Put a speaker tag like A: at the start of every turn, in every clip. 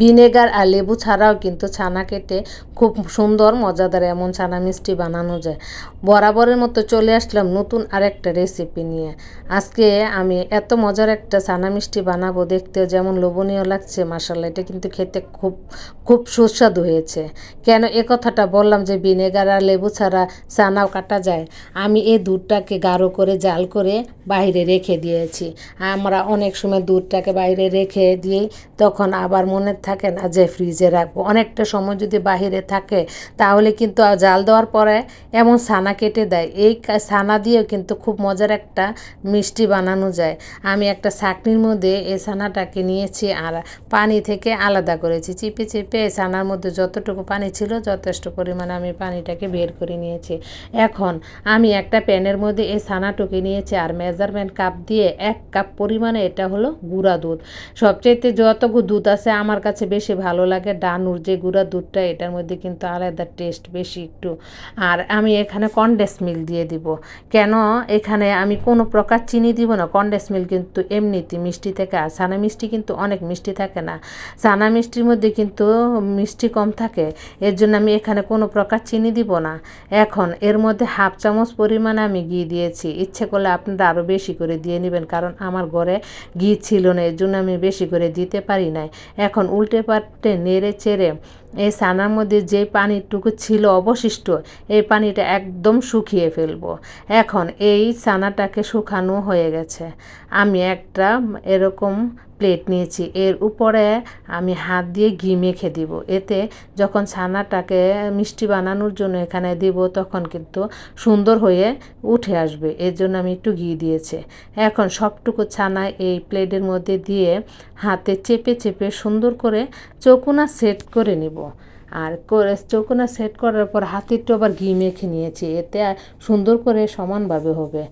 A: Vinegar আর লেবু ছাড়াও কিন্তু ছানা কেটে খুব সুন্দর, মজাদার এমন ছানা মিষ্টি বানানো যায়। বরাবরের মতো চলে আসলাম নতুন আরেকটা রেসিপি নিয়ে। আজকে আমি এত মজার একটা ছানা মিষ্টি বানাবো দেখতেও যেমন লোভনীয় লাগছে মাসাল্লাহ এটা কিন্তু খেতে খুব খুব সুস্বাদু হয়েছে। কেন এ কথাটা বললাম যে ভিনেগার আর লেবু ছাড়া ছানাও কাটা যায়। আমি এই দুধটাকে গাঢ় করে, জাল করে বাইরে রেখে দিয়েছি। আমরা অনেক সময় দুধটাকে বাইরে রেখে দিই, তখন আবার মনে থাকে না যে ফ্রিজে রাখব। অনেকটা সময় যদি বাহিরে থাকে, তাহলে কিন্তু জাল দেওয়ার পরে এমন ছানা কেটে দেয়। এই ছানা দিয়েও কিন্তু খুব মজার একটা মিষ্টি বানানো যায়। আমি একটা ছাকনির মধ্যে এই ছানাটাকে নিয়েছি আর পানি থেকে আলাদা করেছি। চিপে চিপে এই ছানার মধ্যে যতটুকু পানি ছিল, যথেষ্ট পরিমাণে আমি পানিটাকে বের করে নিয়েছি। এখন আমি একটা প্যানের মধ্যে এই ছানাটুকু নিয়েছি আর মেজারমেন্ট কাপ দিয়ে এক কাপ পরিমাণে এটা হলো গুঁড়া দুধ। সবচাইতে যতটুকু দুধ আছে আমার কাছে বেশি ভালো লাগে। ডানুর যে গুঁড়া দুধটা, এটার মধ্যে কিন্তু আলাদা টেস্ট বেশি একটু। আর আমি এখানে কনডেন্স মিল দিয়ে দিব। কেন? এখানে আমি কোনো প্রকার চিনি দিব না। কনডেন্স মিল কিন্তু এমনিতে মিষ্টি থেকে আর সানা মিষ্টি কিন্তু অনেক মিষ্টি থাকে না। সানা মিষ্টির মধ্যে কিন্তু মিষ্টি কম থাকে। এর জন্য আমি এখানে কোনো প্রকার চিনি দিব না। এখন এর মধ্যে হাফ চামচ পরিমাণে আমি ঘি দিয়েছি। ইচ্ছে করলে আপনারা আরও বেশি করে দিয়ে নেবেন, কারণ আমার ঘরে ঘি ছিল না, এর জন্য আমি বেশি করে দিতে পারি নাই। এখন উল্টে পাল্টে নেড়ে চেড়ে এই ছানার মধ্যে যে পানিটুকু ছিল অবশিষ্ট, এই পানিটা একদম শুকিয়ে ফেলব। এখন এই ছানাটাকে শুকানো হয়ে গেছে। আমি একটা এরকম প্লেট নিয়েছি। এর উপরে আমি হাত দিয়ে ঘি মেখে দিব। এতে যখন ছানাটাকে মিষ্টি বানানোর জন্য এখানে দিব, তখন কিন্তু সুন্দর হয়ে উঠে আসবে। এর জন্য আমি একটু ঘি দিয়েছি। এখন সবটুকু ছানা এই প্লেটের মধ্যে দিয়ে হাতে চেপে চেপে সুন্দর করে চকুনা সেট করে নিব। আর করে চকুনা সেট করার পর হাতে একটু আবার ঘি মেখে নিয়েছি। এতে সুন্দর করে সমানভাবে হবে।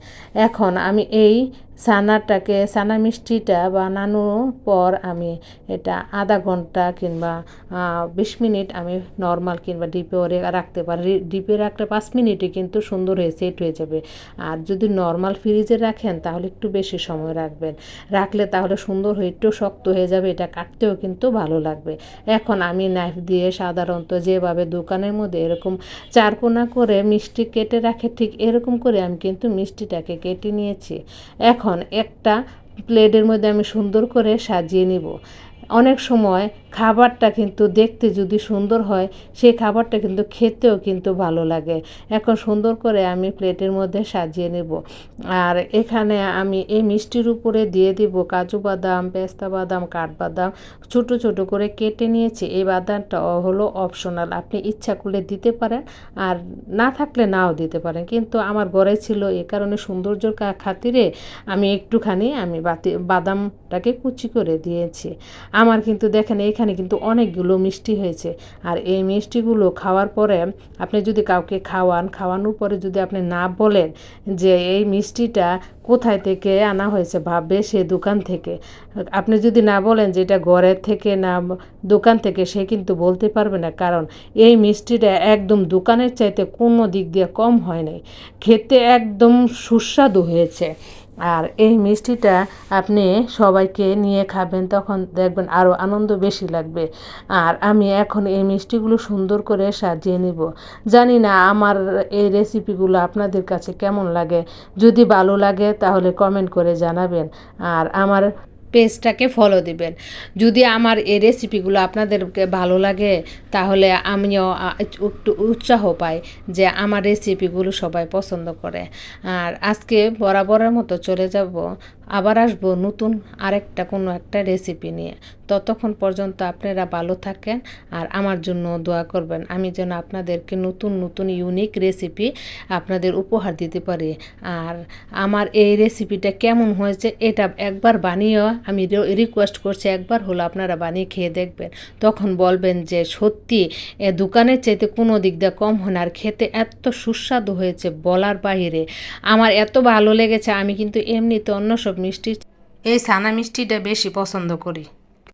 A: এখন আমি এই ছানাটাকে, ছানা মিষ্টিটা বানানোর পর আমি এটা আধা ঘণ্টা কিংবা বিশ মিনিট আমি নর্মাল কিংবা ডিপে রে- রাখতে পারি। ডিপে রাখলে পাঁচ মিনিটে কিন্তু সুন্দর হয়ে সেট হয়ে যাবে। আর যদি নর্মাল ফ্রিজে রাখেন তাহলে একটু বেশি সময় রাখবেন। রাখলে তাহলে সুন্দর হয়ে একটু শক্ত হয়ে যাবে, এটা কাটতেও কিন্তু ভালো লাগবে। এখন আমি নাইফ দিয়ে সাধারণত যেভাবে দোকানের মধ্যে এরকম চারকোনা করে মিষ্টি কেটে রাখে, ঠিক এরকম করে আমি কিন্তু মিষ্টিটাকে কেটে নিয়েছি। এখন একটা প্লেটের মধ্যে আমি সুন্দর করে সাজিয়ে নিব। অনেক সময় খাবারটা কিন্তু দেখতে যদি সুন্দর হয়, সেই খাবারটা কিন্তু খেতেও কিন্তু ভালো লাগে। এখন সুন্দর করে আমি প্লেটের মধ্যে সাজিয়ে নেব। আর এখানে আমি এই মিষ্টির উপরে দিয়ে দিব কাজু বাদাম, পেস্তা বাদাম, কাঠবাদাম, ছোট ছোট করে কেটে নিয়েছি। এই বাদামটা হলো অপশনাল। আপনি ইচ্ছা করলে দিতে পারেন আর না থাকলে নাও দিতে পারেন। কিন্তু আমার ঘরে ছিল এ কারণে সৌন্দর্যর খাতিরে আমি একটুখানি আমি বাতি, বাদামটাকে কুচি করে দিয়েছি। আমার কিন্তু দেখেন, এখানে কিন্তু অনেকগুলো মিষ্টি হয়েছে। আর এই মিষ্টিগুলো খাওয়ার পরে আপনি যদি কাউকে খাওয়ান, খাওয়ানোর পরে যদি আপনি না বলেন যে এই মিষ্টিটা কোথায় থেকে আনা হয়েছে ভাববে সে দোকান থেকে, আপনি যদি না বলেন যে এটা ঘরের থেকে না, দোকান থেকে, সে কিন্তু বলতে পারবে না। কারণ এই মিষ্টিটা একদম দোকানের চাইতে কোনো দিক দিয়ে কম হয় নাই। খেতে একদম সুস্বাদু হয়েছে। আর এই মিষ্টিটা আপনি সবাইকে নিয়ে খাবেন, তখন দেখবেন আরও আনন্দ বেশি লাগবে। আর আমি এখন এই মিষ্টিগুলো সুন্দর করে সাজিয়ে নিব। জানি না আমার এই রেসিপিগুলো আপনাদের কাছে কেমন লাগে। যদি ভালো লাগে তাহলে কমেন্ট করে জানাবেন। আর আমার পেজটাকে ফলো দিবেন। যদি আমার এই রেসিপিগুলো আপনাদেরকে ভালো লাগে, তাহলে আমিও একটু উৎসাহ পাই যে আমার রেসিপিগুলো সবাই পছন্দ করে। আর আজকে বরাবরের মতো চলে যাব। আবার আসব নতুন আরেকটা কোনো একটা রেসিপি নিয়ে। ততক্ষণ পর্যন্ত আপনারা ভালো থাকেন আর আমার জন্য দোয়া করবেন। আমি যেন আপনাদেরকে নতুন নতুন ইউনিক রেসিপি আপনাদের উপহার দিতে পারি। আর আমার এই রেসিপিটা কেমন হয়েছে এটা একবার বানিয়েও আমি রিকোয়েস্ট করছি, একবার হলো আপনারা বানিয়ে খেয়ে দেখবেন। তখন বলবেন যে, সত্যি, এ দোকানের চাইতে কোনো দিক দিয়ে কম হয় না আর খেতে এত সুস্বাদু হয়েছে বলার বাইরে। আমার এত ভালো লেগেছে, আমি কিন্তু এমনিতে অন্য সব মিষ্টি। এই ছানা মিষ্টিটা বেশি পছন্দ করি।